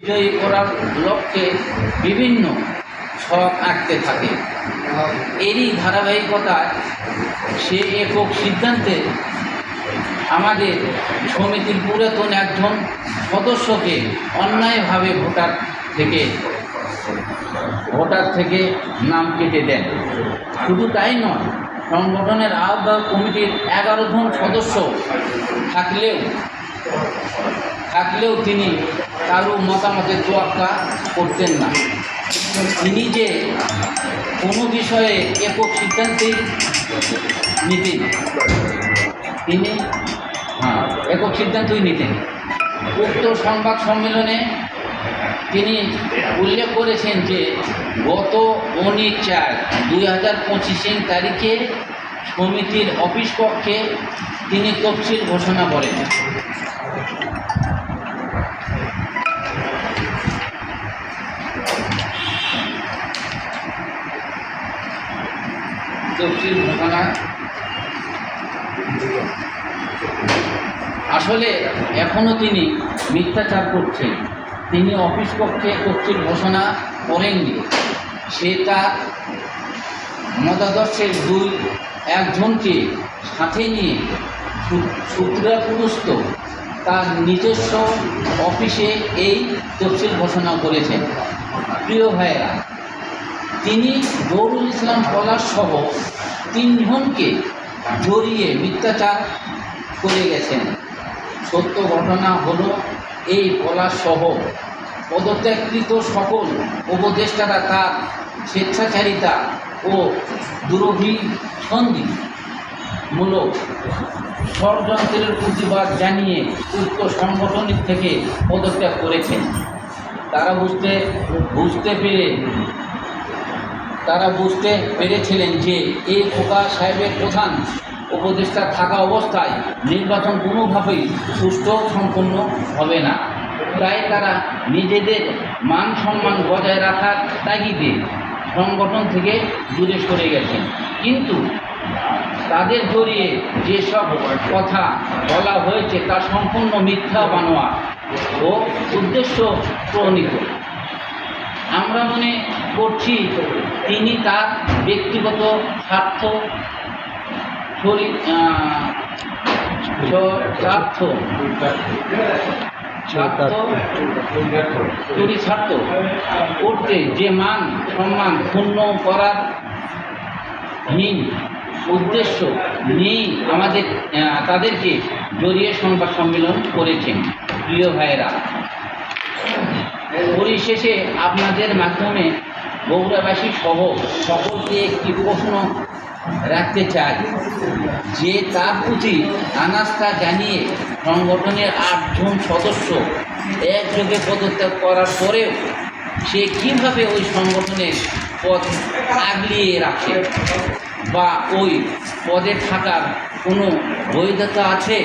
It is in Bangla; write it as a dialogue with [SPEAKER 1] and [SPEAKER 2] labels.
[SPEAKER 1] বিজয়ী করার লক্ষ্যে বিভিন্ন ছক আঁকতে থাকে। এরই ধারাবাহিকতায় সে একক সিদ্ধান্তে আমাদের সমিতির পুরাতন একজন সদস্যকে অন্যায়ভাবে ভোটার থেকে ভোটার থেকে নাম কেটে দেন। শুধু তাই নয়, সংগঠনের আহ্বায়ক কমিটির এগারো জন সদস্য থাকলেও থাকলেও তিনি কারও মতামতের তোয়াক্কা করতেন না। তিনি যে কোনো বিষয়ে একক সিদ্ধান্তেই নিতেন। তিনি হ্যাঁ একক সিদ্ধান্তই নিতেন। উক্ত সংবাদ সম্মেলনে তিনি উল্লেখ করেছেন যে, গত উনিশ চার দুই হাজার পঁচিশে তারিখে সমিতির অফিস কক্ষে তিনি তফসিল ঘোষণা করেন। তফসিল ঘোষণা আসলে এখনও তিনি মিথ্যাচার করছেন। তিনি অফিস কক্ষে তফসিল ঘোষণা করেননি। সে তার মতাদর্শের দুই একজনকে সাথে নিয়ে সূত্রাপুরস্ত তার নিজস্ব অফিসে এই তফসিল ঘোষণা করেছেন। প্রিয় ভাইয়েরা তিনি জহুরুল ইসলাম পলাশ সহ তিনজনকে জড়িয়ে মিথ্যাচার করে গেছেন। সত্য ঘটনা হলো এই পলাশ সহ পদত্যাগকৃত সকল উপদেষ্টারা তার স্বেচ্ছাচারিতা ও দুরভিসন্ধি মূলক ষড়যন্ত্রের প্রতিবাদ জানিয়ে উক্ত সংগঠন থেকে পদত্যাগ করেছেন। তারা বুঝতে বুঝতে পেরে তারা বুঝতে পেরেছিলেন যে এই খোকা সাহেবের প্রধান উপদেষ্টা থাকা অবস্থায় নির্বাচন কোনোভাবেই সুষ্ঠু সম্পন্ন হবে না। তাই তারা নিজেদের মান সম্মান বজায় রাখার তাগিদে সংগঠন থেকে দূরে সরে গেছেন। কিন্তু তাদের জড়িয়ে যেসব কথা বলা হয়েছে তা সম্পূর্ণ মিথ্যা বানোয়া ও উদ্দেশ্য প্রণীত। আমরা মনে করছি তিনি তার ব্যক্তিগত স্বার্থ স্বার্থ চরিতার্থ করতে যে মান, সম্মান ক্ষুণ্ণ করার হীন উদ্দেশ্য নিয়েই আমাদের তাদেরকে জড়িয়ে সংবাদ সম্মেলন করেছেন। প্রিয় ভাইয়েরা পরিশেষে আপনাদের মাধ্যমে বগুড়াবাসী সহ সকলকে একটি প্রশ্ন রাখতে চাই। যে তার প্রতি আনাস্থা জানিয়ে সংগঠনের আটজন সদস্য একযোগে পদত্যাগ করার পরেও সে কীভাবে ওই সংগঠনের পদ আগলিয়ে রাখে বা ওই পদে থাকার কোনো বৈধতা আছে?